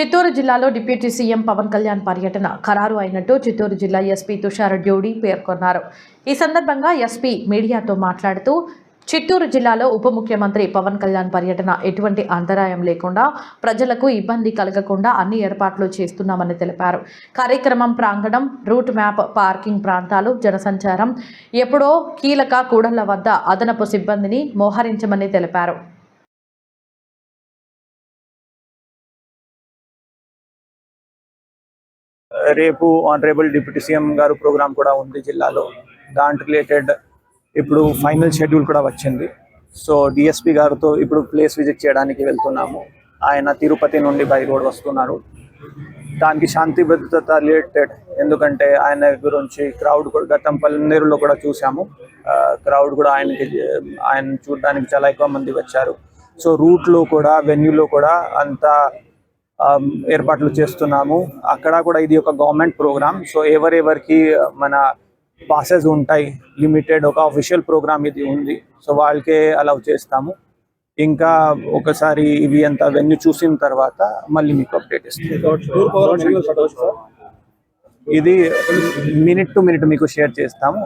చిత్తూరు జిల్లాలో deputy CM Pawan Kalyan పర్యటన ఖరారు అయినట్టు చిత్తూరు జిల్లా ఎస్పీ తుషార్ డ్యూడి పేర్కొన్నారు. ఈ సందర్భంగా ఎస్పీ మీడియాతో మాట్లాడుతూ చిత్తూరు జిల్లాలో ఉప ముఖ్యమంత్రి పవన్ కళ్యాణ్ పర్యటన ఎటువంటి అంతరాయం లేకుండా ప్రజలకు ఇబ్బంది కలగకుండా అన్ని ఏర్పాట్లు చేస్తున్నామని తెలిపారు. కార్యక్రమం ప్రాంగణం రూట్ మ్యాప్ పార్కింగ్ ప్రాంతాలు జనసంచారం ఎప్పుడో కీలక కూడళ్ళ వద్ద అదనపు సిబ్బందిని మోహరించమని తెలిపారు. రేపు ఆనరేబుల్ డిప్యూటీ సీఎం గారు ప్రోగ్రామ్ కూడా ఉంది జిల్లాలో. దాంట్ రిలేటెడ్ ఇప్పుడు ఫైనల్ షెడ్యూల్ కూడా వచ్చింది. సో డిఎస్పి గారితో ఇప్పుడు ప్లేస్ విజిట్ చేయడానికి వెళ్తున్నాము. ఆయన తిరుపతి నుండి బై రోడ్ వస్తున్నారు. దానికి శాంతి భద్రత రిలేటెడ్ ఎందుకంటే ఆయన గురించి క్రౌడ్ కూడా గతం పల్లెనీరులో కూడా చూసాము క్రౌడ్ కూడా ఆయనకి ఆయన చూడడానికి చాలా ఎక్కువ మంది వచ్చారు. సో రూట్లో కూడా వెన్యూలో కూడా అంత ఏర్పాట్లు చేస్తున్నాము. అక్కడ కూడా ఇది ఒక గవర్నమెంట్ ప్రోగ్రామ్. సో ఎవరెవరికి మన పాసెస్ ఉంటాయి లిమిటెడ్ ఒక అఫీషియల్ ప్రోగ్రామ్ ఇది ఉంది. సో వాళ్ళకే అలౌ చేస్తాము. ఇంకా ఒకసారి ఇవి అంతా వెన్యూ చూసిన తర్వాత మళ్ళీ మీకు అప్డేట్ ఇస్తాం. ఇది మినిట్ టు మినిట్ మీకు షేర్ చేస్తాము.